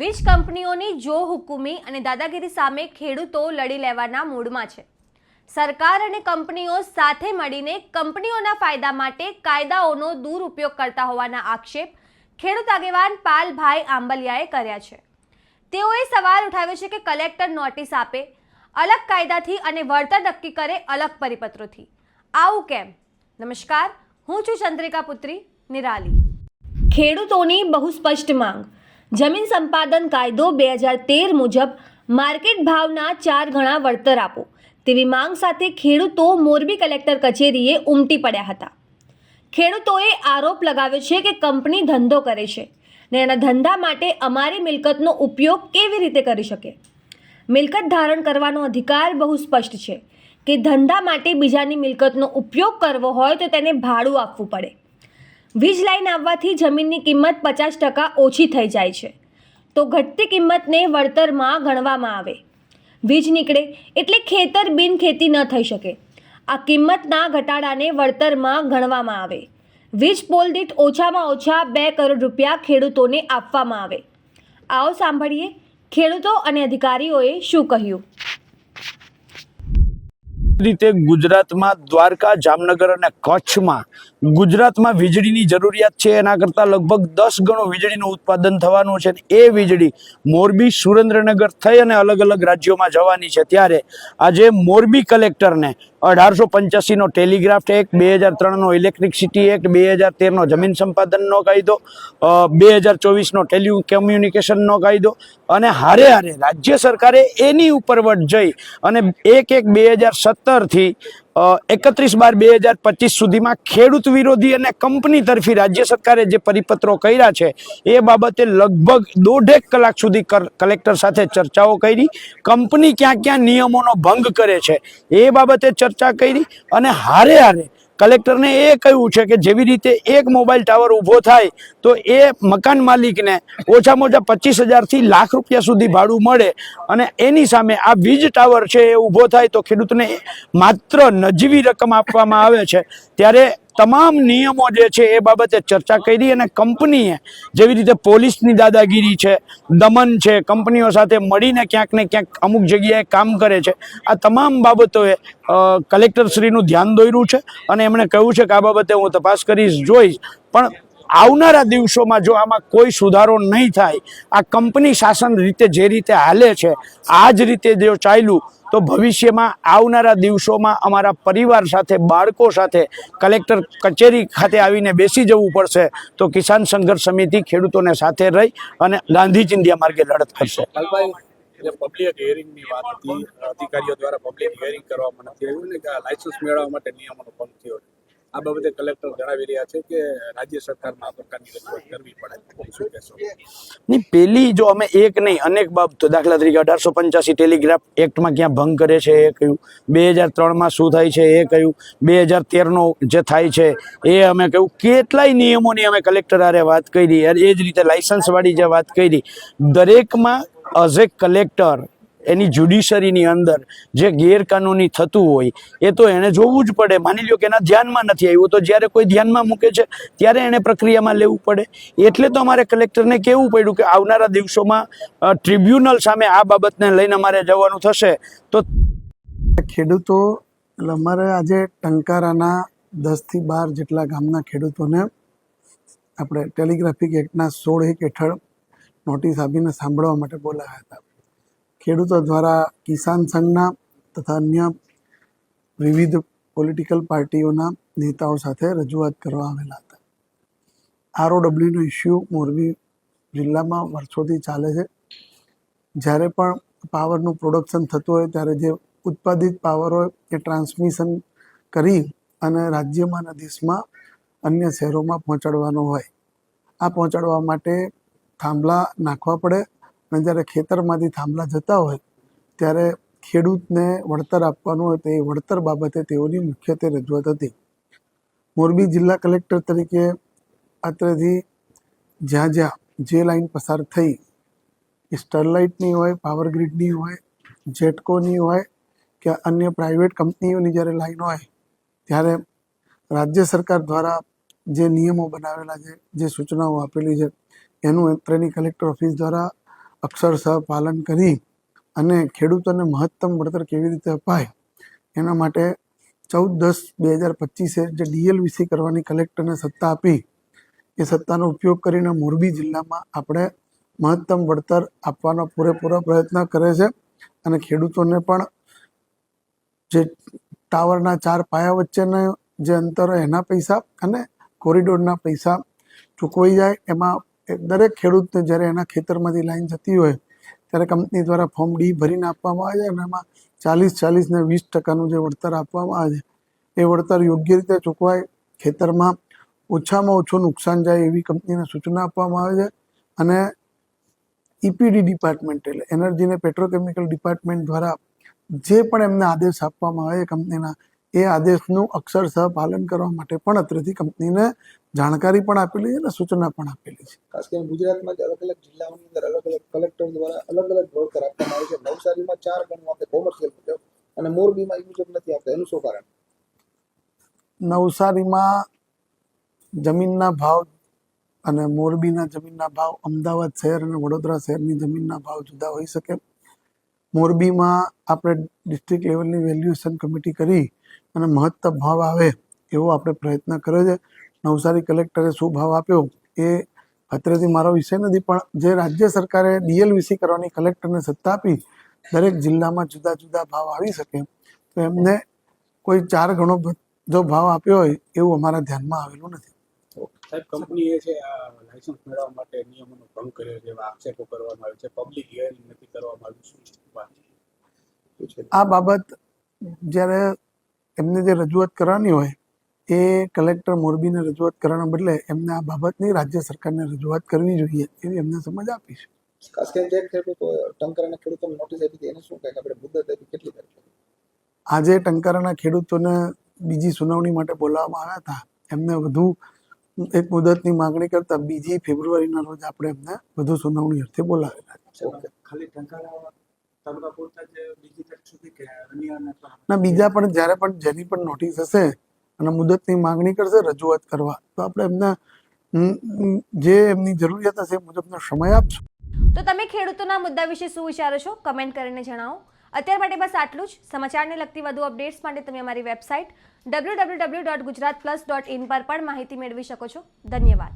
વીજ કંપનીઓની જો હુકુમી અને દાદાગીરી સામે ખેડૂતો લડી લેવાના મૂડમાં છે. સરકાર અને કંપનીઓ સાથે મળીને કંપનીઓના ફાયદા માટે કાયદાઓનો દુરુપયોગ કરતા હોવાના આક્ષેપ ખેડૂત આગેવાન પાલભાઈ આંબલિયાએ કર્યા છે. તેઓએ સવાલ ઉઠાવ્યો છે કે કલેક્ટર નોટિસ આપે, અલગ કાયદાથી અને વળતર નક્કી કરે અલગ પરિપત્રોથી. આવું કેમ? નમસ્કાર, હું છું ચંદ્રિકા પુત્રી, નિરાલી. ખેડૂતોની બહુ સ્પષ્ટ માંગ. જમીન સંપાદન કાયદો બે હજાર તેર મુજબ માર્કેટ ભાવના ચાર ગણા વળતર આપો. તેવી માંગ સાથે ખેડૂતો મોરબી કલેક્ટર કચેરીએ ઉમટી પડ્યા હતા. ખેડૂતોએ આરોપ લગાવ્યો છે કે કંપની ધંધો કરે છે ને એના ધંધા માટે અમારી મિલકતનો ઉપયોગ કેવી રીતે કરી શકે? મિલકત ધારણ કરવાનો અધિકાર બહુ સ્પષ્ટ છે કે ધંધા માટે બીજાની મિલકતનો ઉપયોગ કરવો હોય તો તેને ભાડું આપવું પડે. વીજ લાઈન આવવાથી જમીનની કિંમત પચાસ ટકા ઓછી થઈ જાય છે. તો ઘટતી કિંમતને વળતરમાં ગણવામાં આવે. વીજ નીકળે એટલે ખેતર બિન ખેતી ન થઈ શકે. આ કિંમતના ઘટાડાને વળતરમાં ગણવામાં આવે. વીજ પોલ દીઠ ઓછામાં ઓછા બે કરોડ રૂપિયા ખેડૂતોને આપવામાં આવે. આવો સાંભળીએ ખેડૂતો અને અધિકારીઓએ શું કહ્યું. રીતે ગુજરાતમાં દ્વારકા, જામનગર અને કચ્છમાં ગુજરાતમાં વીજળીની જરૂરિયાત છે. એના કરતાં લગભગ દસ ગણું વીજળીનું ઉત્પાદન થવાનું છે એ વીજળી મોરબી, સુરેન્દ્રનગર થઈ અને અલગ અલગ રાજ્યોમાં જવાની છે. ત્યારે આજે મોરબી કલેક્ટરને અઢારસો પંચ્યાસીનો ટેલિગ્રાફ એક્ટ બે હજાર ત્રણનો ઇલેક્ટ્રિસિટી એક્ટ, બે હજાર તેરનો જમીન સંપાદનનો કાયદો બે હજાર ચોવીસનો ટેલિ કમ્યુનિકેશનનો કાયદો અને હારે હારે રાજ્ય સરકારે એની ઉપર વટ જઈ અને એક એક બે હજાર સત્તરથી એકત્રીસ બાર બે હજાર પચીસ સુધીમાં ખેડૂત વિરોધી અને કંપની તરફી રાજ્ય સરકારે જે પરિપત્રો કર્યા છે, એ બાબતે લગભગ દોઢેક કલાક સુધી કલેક્ટર સાથે ચર્ચાઓ કરી, કંપની ક્યાં ક્યાં નિયમોનો ભંગ કરે છે, એ બાબતે ચર્ચા કરી અને હારે હારે કલેક્ટરને એ કહ્યું છે કે જેવી રીતે એક મોબાઈલ ટાવર ઊભો થાય, તો એ મકાન માલિકને ઓછામાં ઓછા પચીસ હજારથી લાખ રૂપિયા સુધી ભાડું મળે અને એની સામે આ વીજ ટાવર છે એ ઊભો થાય તો ખેડૂતને માત્ર નજીવી રકમ આપવામાં આવે છે. ત્યારે તમામ નિયમો જે છે એ બાબતે ચર્ચા કરી અને કંપનીએ જેવી રીતે પોલીસની દાદાગીરી છે, દમન છે, કંપનીઓ સાથે મળીને ક્યાંક ને ક્યાંક અમુક જગ્યાએ કામ કરે છે, આ તમામ બાબતોએ કલેક્ટરશ્રીનું ધ્યાન દોર્યું છે અને એમણે કહ્યું છે કે આ બાબતે હું તપાસ કરીશ, જોઈશ. પણ આવનારા દિવસોમાં જો આમાં કોઈ સુધારો નહીં થાય, આ કંપની શાસન રીતે જે રીતે હાલે છે, આ જ રીતે જો ચાલ્યું તો ભવિષ્યમાં આવનારા દિવસોમાં અમારા પરિવાર સાથે, બાળકો સાથે, કલેક્ટર કચેરી ખાતે આવીને બેસી જવું પડશે તો કિસાન સંઘર્ષ સમિતિ ખેડૂતોને સાથે રહી અને ગાંધી ચિંધ્યા માર્ગે લડત કરશે. અધિકારીઓ દ્વારા પબ્લિક હિયરિંગ કરવામાં લાયસન્સ મેળવવા માટે નિયમોનો ભંગ થયો આ બાબતે કલેક્ટર જણાવી રહ્યા છે કે રાજ્ય સરકારમાં આ પ્રકારની રજૂઆત કરવી પડે. શું કહેશો? ની પેલી જો અમે એક નહીં, અનેક બાબતો. દાખલા તરીકે અઢારસો પંચ્યાસી ટેલિગ્રાફ એક્ટમાં ક્યાં ભંગ કરે છે એ કહ્યું બે હજાર ત્રણમાં શું થાય છે એ કહ્યું બે હજાર તેરનો જે થાય છે એ અમે કહ્યું કેટલાય નિયમોની અમે કલેક્ટર આરે વાત કરી. એ જ રીતે લાઇસન્સવાળી જે વાત કરી, દરેકમાં એઝ એ કલેક્ટર એની જ્યુડિશરીની અંદર જે ગેરકાનૂની થતું હોય, એ તો એણે જોવું જ પડે. માની લ્યો કે એના ધ્યાનમાં નથી આવ્યું. તો જ્યારે કોઈ ધ્યાનમાં મૂકે છે, ત્યારે એણે પ્રક્રિયામાં લેવું પડે. એટલે તો અમારે કલેક્ટરને કહેવું પડ્યું કે આવનારા દિવસોમાં ટ્રિબ્યુનલ સામે આ બાબતને લઈને અમારે જવાનું થશે. તો ખેડૂતો, એટલે અમારે આજે ટંકારાના દસથી બાર જેટલા ગામના ખેડૂતોને આપણે ટેલિગ્રાફિક એક્ટના સોળ એક હેઠળ નોટિસ આપીને સાંભળવા માટે બોલાવ્યા હતા. ખેડૂતો દ્વારા કિસાન સંઘના તથા અન્ય વિવિધ પોલિટિકલ પાર્ટીઓના નેતાઓ સાથે રજૂઆત કરવા આવેલા હતા. આરઓડબ્લ્યુનો ઇસ્યુ મોરબી જિલ્લામાં વર્ષોથી ચાલે છે. જ્યારે પણ પાવરનું પ્રોડક્શન થતું હોય ત્યારે જે ઉત્પાદિત પાવર હોય એ ટ્રાન્સમિશન કરી અને રાજ્યમાં અને દેશમાં અન્ય શહેરોમાં પહોંચાડવાનો હોય. આ પહોંચાડવા માટે થાંભલા નાખવા પડે અને જ્યારે ખેતરમાંથી થાંભલા જતા હોય, ત્યારે ખેડૂતને વળતર આપવાનું હોય તો વળતર બાબતે તેઓની મુખ્યત્વે રજૂઆત હતી. મોરબી જિલ્લા કલેક્ટર તરીકે અત્રેથી જ્યાં જ્યાં જે લાઈન પસાર થઈ, એ સ્ટરલાઇટની હોય, પાવર ગ્રીડની હોય, જેટકોની હોય કે અન્ય પ્રાઇવેટ કંપનીઓની જ્યારે લાઈન હોય, ત્યારે રાજ્ય સરકાર દ્વારા જે નિયમો બનાવેલા છે, જે સૂચનાઓ આપેલી છે, એનું અત્રેની કલેક્ટર ઓફિસ દ્વારા અક્ષરશઃ પાલન કરી અને ખેડૂતોને મહત્તમ વળતર કેવી રીતે અપાય? એના માટે ચૌદ દસ બે હજાર પચીસે જે ડીએલવીસી કરવાની કલેક્ટરને સત્તા આપી, એ સત્તાનો ઉપયોગ કરીને મોરબી જિલ્લામાં આપણે મહત્તમ વળતર આપવાનો પૂરેપૂરો પ્રયત્ન કરે છે અને ખેડૂતોને પણ જે ટાવરના ચાર પાયા વચ્ચેના જે અંતર એના પૈસા અને કોરિડોરના પૈસા ચૂકવાઈ જાય, એમાં દરેક ખેડૂતને જ્યારે એના ખેતરમાંથી લાઈન જતી હોય, ત્યારે કંપની દ્વારા ફોર્મ ડી ભરીને આપવામાં આવે છે અને એમાં ચાલીસ ચાલીસ ને વીસ ટકાનું જે વળતર આપવામાં આવે છે. એ વળતર યોગ્ય રીતે ચૂકવાય, ખેતરમાં ઓછામાં ઓછું નુકસાન જાય એવી કંપનીને સૂચના આપવામાં આવે છે. અને ઈપીડી ડિપાર્ટમેન્ટ એટલે એનર્જી અને પેટ્રોકેમિકલ ડિપાર્ટમેન્ટ દ્વારા જે પણ એમને આદેશ આપવામાં આવે કંપનીના એ આદેશનું અક્ષરશઃ પાલન કરવા માટે પણ અત્રેથી કંપનીને જાણકારી પણ આપેલી છે અને સૂચના પણ આપેલી છે. ખાસ કરીને ગુજરાતમાં જે અલગ અલગ જિલ્લાઓની અંદર અલગ અલગ કલેક્ટર દ્વારા અલગ અલગ વળતર આપવામાં આવે છે. નવસારીમાં ચાર ગણું આપે કોમર્શિયલ મુજબ અને મોરબીમાં એ મુજબ નથી આપતા. એનું શું કારણ? નવસારીમાં જમીનના ભાવ અને મોરબીના જમીનના ભાવ અમદાવાદ શહેર અને વડોદરા શહેરની જમીનના ભાવ જુદા હોઈ શકે. મોરબીમાં આપણે ડિસ્ટ્રિક્ટ લેવલની વેલ્યુએશન કમિટી કરી અને મહત્તમ ભાવ આવે એવો આપણે પ્રયત્ન કર્યો છે. નવસારી કલેક્ટરે શું ભાવ આપ્યો એ અત્રેથી મારો વિષય નથી પણ જે રાજ્ય સરકારે ડીએલવીસી કરવાની કલેક્ટરને સત્તા આપી દરેક જિલ્લામાં જુદા જુદા ભાવ આવી શકે. તો એમને કોઈ ચાર ગણો જો ભાવ આપ્યો હોય એવું અમારા ધ્યાનમાં આવેલું નથી. સાહેબ કંપનીએ છે આ લાયસન્સ મેળવવા માટે નિયમોનો ભંગ કર્યો છે એવા આક્ષેપો કરવામાં આવે છે. પબ્લિક હિયરિંગ નથી કરવામાં આવ્યું. શું છે? આ બાબત જ્યારે એમને જે રજૂઆત કરવાની હોય એ કલેક્ટર મોરબીને રજૂઆત કરવાના બદલે એમને આ બાબતની રાજ્ય સરકારને રજૂઆત કરવી જોઈએ એવી એમને સમજ આપી છે. ખાસ કરીને જે ખેડૂતો ટંકરના ખેડૂતોને નોટિસ આપી હતી એને શું કહે આપણે મુદત આપી કેટલી તારીખે? આજે ટંકારાના ખેડૂતોને બીજી સુનાવણી માટે બોલાવવામાં આવ્યા હતા. એમને વધુ એક મુદતની માંગણી કરતા બીજી ફેબ્રુઆરીના રોજ આપણે એમને વધુ સુનાવણી અર્થે બોલાવેલા ખાલી ટંકારા તાલુકા પૂરતા જ બીજી ના, બીજા પણ, જ્યારે પણ જેની પણ નોટિસ હશે અને મુદતની માંગણી કરશે, રજૂઆત કરવા. તો આપણે એમને જે એમની જરૂરિયાત હશે મુજબનો સમય આપશું. તો તમે ખેડૂતોના મુદ્દા વિશે શું વિચારો છો? કમેન્ટ કરીને જણાવો. અત્યાર માટે બસ આટલું જ. સમાચારને લગતી વધુ અપડેટ્સ માટે તમે અમારી website W W W dot Gujarat plus dot in પર પણ માહિતી મેળવી શકો છો. ધન્યવાદ.